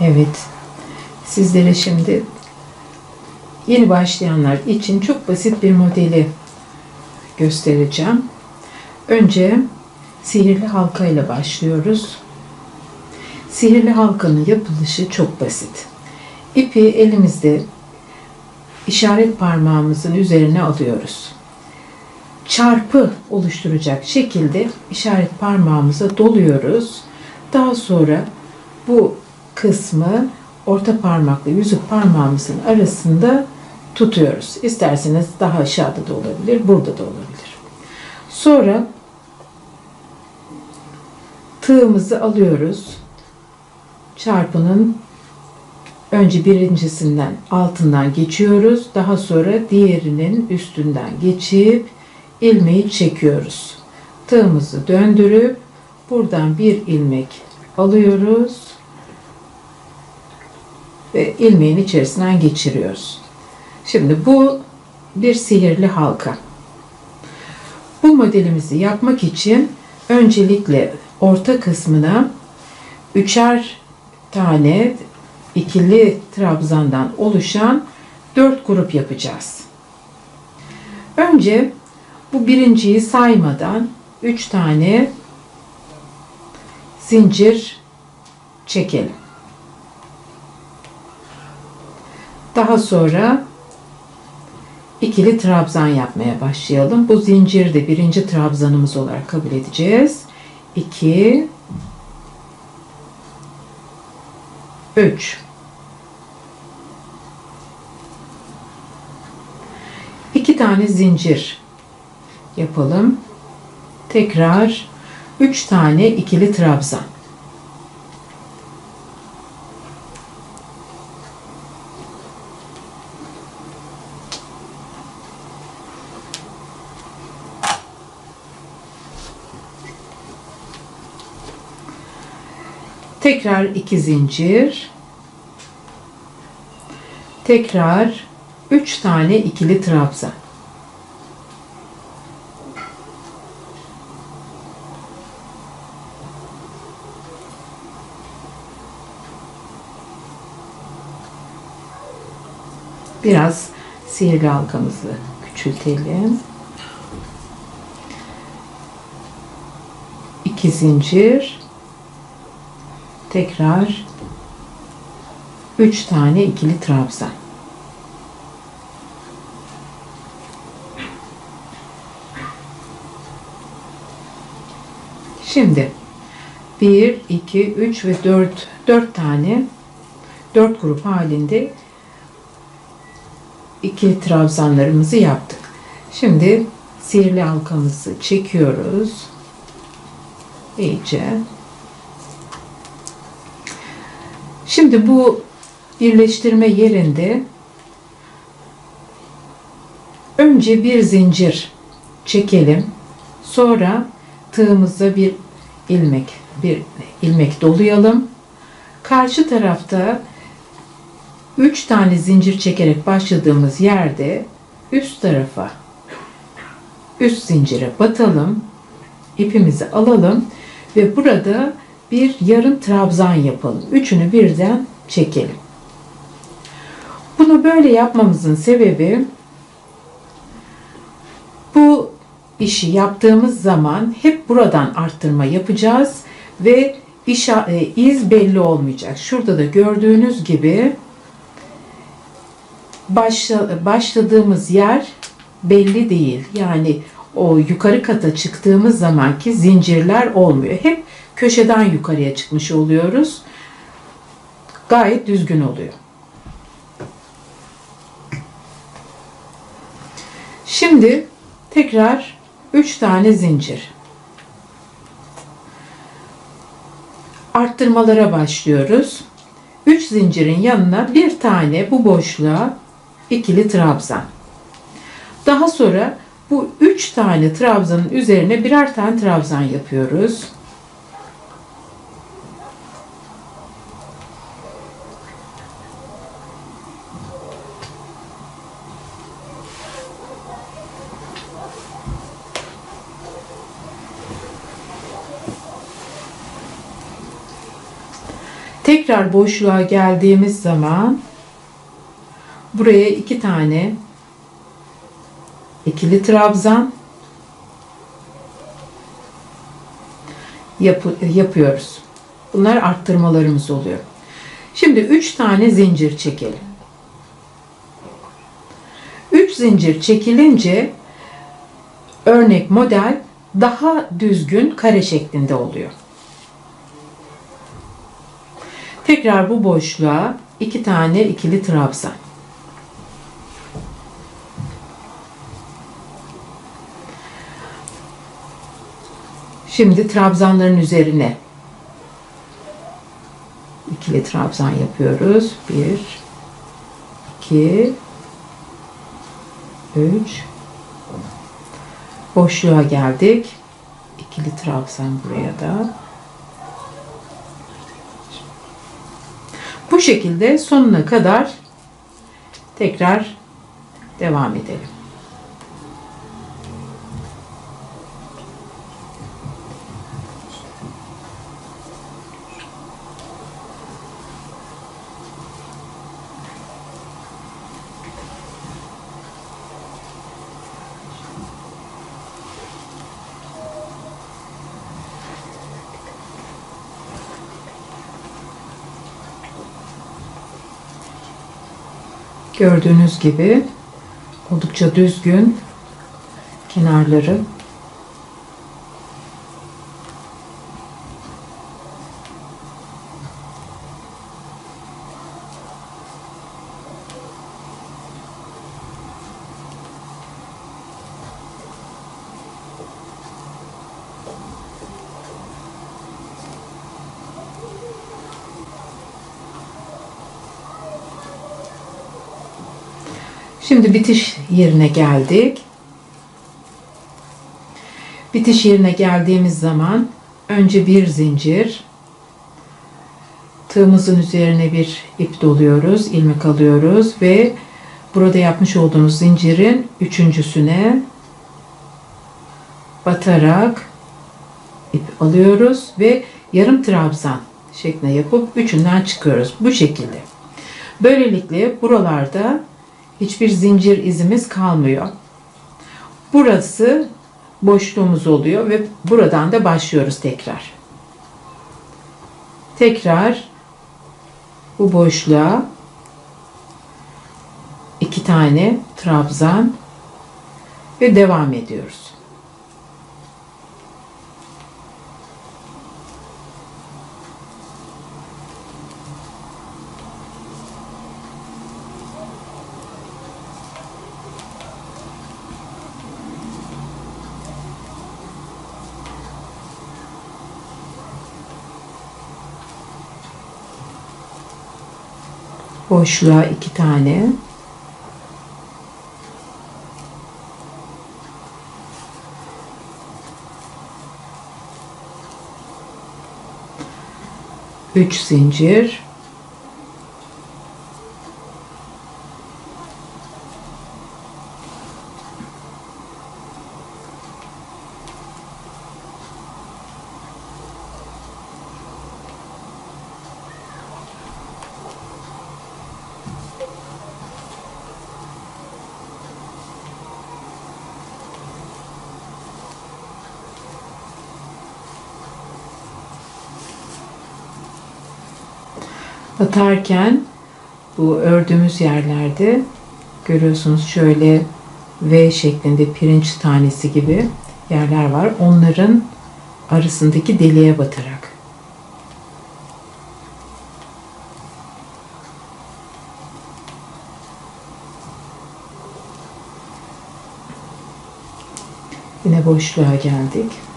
Evet. Sizlere şimdi yeni başlayanlar için çok basit bir modeli göstereceğim. Önce sihirli halka ile başlıyoruz. Sihirli halkanın yapılışı çok basit. İpi elimizde işaret parmağımızın üzerine alıyoruz. Çarpı oluşturacak şekilde işaret parmağımıza doluyoruz. Daha sonra bu kısmı orta parmakla yüzük parmağımızın arasında tutuyoruz. İsterseniz daha aşağıda da olabilir, burada da olabilir. Sonra tığımızı alıyoruz. Çarpının önce birincisinden altından geçiyoruz. Daha sonra diğerinin üstünden geçip ilmeği çekiyoruz. Tığımızı döndürüp buradan bir ilmek alıyoruz ve ilmeğin içerisinden geçiriyoruz. Şimdi bu bir sihirli halka. Bu modelimizi yapmak için öncelikle orta kısmına üçer tane ikili trabzandan oluşan dört grup yapacağız. Önce bu birinciyi saymadan üç tane zincir çekelim. Daha sonra ikili trabzan yapmaya başlayalım. Bu zinciri de birinci trabzanımız olarak kabul edeceğiz. 2 3 2 tane zincir yapalım. Tekrar 3 tane ikili trabzan. Tekrar iki zincir. Tekrar üç tane ikili trabzan. Biraz sihirli halkamızı küçültelim. İki zincir tekrar 3 tane ikili trabzan. Şimdi 1, 2, 3 ve 4 4 tane 4 grup halinde ikili trabzanlarımızı yaptık. Şimdi sihirli halkamızı çekiyoruz. İyice Şimdi bu birleştirme yerinde önce bir zincir çekelim. Sonra tığımıza bir ilmek bir ilmek dolayalım. Karşı tarafta 3 tane zincir çekerek başladığımız yerde üst tarafa üst zincire batalım. ipimizi alalım ve burada bir yarım trabzan yapalım. Üçünü birden çekelim. Bunu böyle yapmamızın sebebi bu işi yaptığımız zaman hep buradan arttırma yapacağız ve e, iz belli olmayacak. Şurada da gördüğünüz gibi başla, başladığımız yer belli değil. Yani o yukarı kata çıktığımız zamanki zincirler olmuyor. Hep köşeden yukarıya çıkmış oluyoruz. Gayet düzgün oluyor. Şimdi tekrar 3 tane zincir. Arttırmalara başlıyoruz. 3 zincirin yanına bir tane bu boşluğa ikili trabzan. Daha sonra bu 3 tane trabzanın üzerine birer tane trabzan yapıyoruz. Tekrar boşluğa geldiğimiz zaman buraya iki tane ikili trabzan yapı- yapıyoruz. Bunlar arttırmalarımız oluyor. Şimdi 3 tane zincir çekelim. 3 zincir çekilince örnek model daha düzgün kare şeklinde oluyor. Tekrar bu boşluğa iki tane ikili trabzan. Şimdi trabzanların üzerine ikili trabzan yapıyoruz. Bir, iki, üç. Boşluğa geldik. İkili trabzan buraya da. Bu şekilde sonuna kadar tekrar devam edelim. Gördüğünüz gibi oldukça düzgün kenarları. Şimdi bitiş yerine geldik. Bitiş yerine geldiğimiz zaman önce bir zincir tığımızın üzerine bir ip doluyoruz, ilmek alıyoruz ve burada yapmış olduğumuz zincirin üçüncüsüne batarak ip alıyoruz ve yarım trabzan şeklinde yapıp üçünden çıkıyoruz. Bu şekilde. Böylelikle buralarda hiçbir zincir izimiz kalmıyor. Burası boşluğumuz oluyor ve buradan da başlıyoruz tekrar. Tekrar bu boşluğa iki tane trabzan ve devam ediyoruz. Boşluğa iki tane. Üç zincir batarken bu ördüğümüz yerlerde görüyorsunuz şöyle V şeklinde pirinç tanesi gibi yerler var. Onların arasındaki deliğe batarak. Yine boşluğa geldik.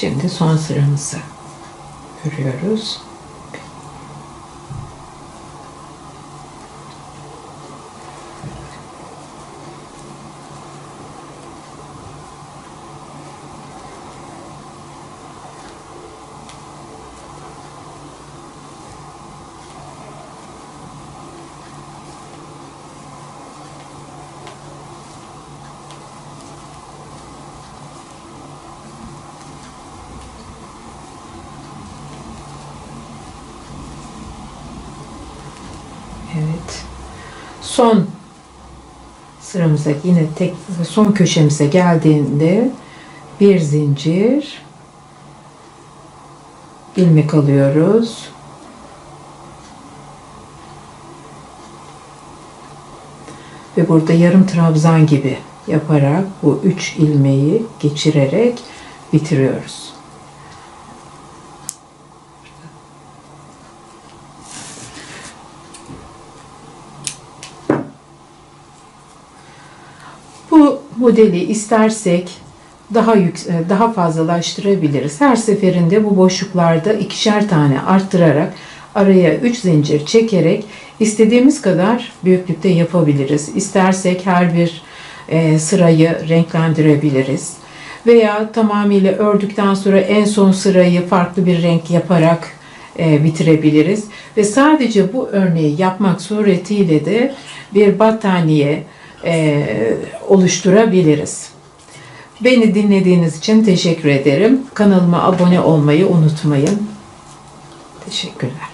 Şimdi son sıramızı örüyoruz. Son sıramıza yine tek son köşemize geldiğinde bir zincir ilmek alıyoruz. Ve burada yarım trabzan gibi yaparak bu üç ilmeği geçirerek bitiriyoruz. Bu modeli istersek daha yük, daha fazlalaştırabiliriz. Her seferinde bu boşluklarda ikişer tane arttırarak araya 3 zincir çekerek istediğimiz kadar büyüklükte yapabiliriz. İstersek her bir e, sırayı renklendirebiliriz. Veya tamamıyla ördükten sonra en son sırayı farklı bir renk yaparak e, bitirebiliriz. Ve sadece bu örneği yapmak suretiyle de bir battaniye e, oluşturabiliriz. Beni dinlediğiniz için teşekkür ederim. Kanalıma abone olmayı unutmayın. Teşekkürler.